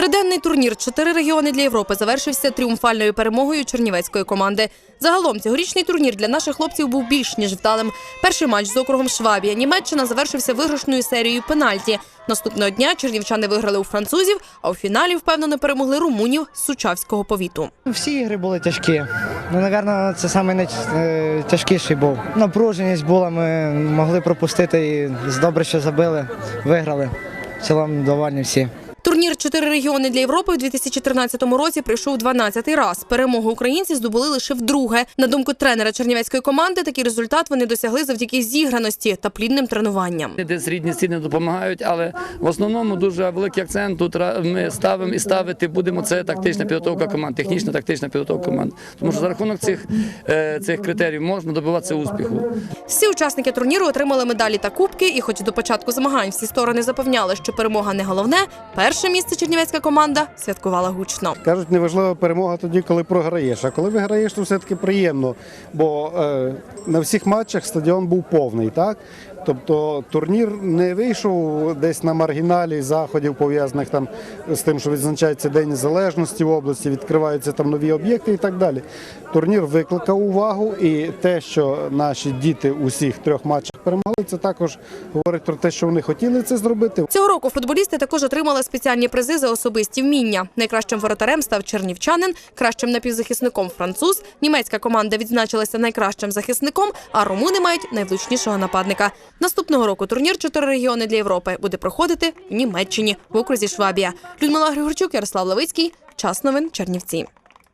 Триденний турнір «Чотири регіони для Європи завершився тріумфальною перемогою чернівецької команди. Загалом цьогорічний турнір для наших хлопців був більш ніж вдалим. Перший матч з округом Швабія Німеччина завершився виграшною серією пенальті. Наступного дня чернівчани виграли у французів, а у фіналі впевнено перемогли румунів з Сучавського повіту. Всі ігри були тяжкі. Ну, напевно, це найтяжкіший був. Напруженість була, ми могли пропустити і добре, що забили, виграли. В цілому довольні всі. Турнір «Чотири регіони для Європи» у 2013 році прийшов 12-й раз. Перемогу українці здобули лише вдруге. На думку тренера чернівецької команди, такий результат вони досягли завдяки зіграності та плідним тренуванням. Десь рідні стіни допомагають, але в основному дуже великий акцент тут ми ставимо і ставити будемо. Це тактична підготовка команд, технічна тактична підготовка команд. Тому що за рахунок цих, е, цих критеріїв можна добиватися успіху. Всі учасники турніру отримали медалі та кубки, і хоч до початку змагань всі сторони запевняли, що перемога не головне, перше місце чернівецька команда святкувала гучно. Кажуть, неважлива перемога тоді, коли програєш. А коли виграєш, то все-таки приємно. Бо е, на всіх матчах стадіон був повний, так? Тобто турнір не вийшов десь на маргіналі заходів, пов'язаних там з тим, що відзначається День Незалежності в області, відкриваються там нові об'єкти і так далі. Турнір викликав увагу, і те, що наші діти у всіх трьох матчах перемогли, це також говорить про те, що вони хотіли це зробити. Цього року футболісти також отримали спеціальні призи за особисті вміння. Найкращим воротарем став чернівчанин, кращим напівзахисником француз. Німецька команда відзначилася найкращим захисником, а румуни мають найвлучнішого нападника. Наступного року турнір «Чотири регіони для Європи буде проходити в Німеччині в окрузі Швабія. Людмила Григорчук, Ярослав Левицький. Час новин Чернівці.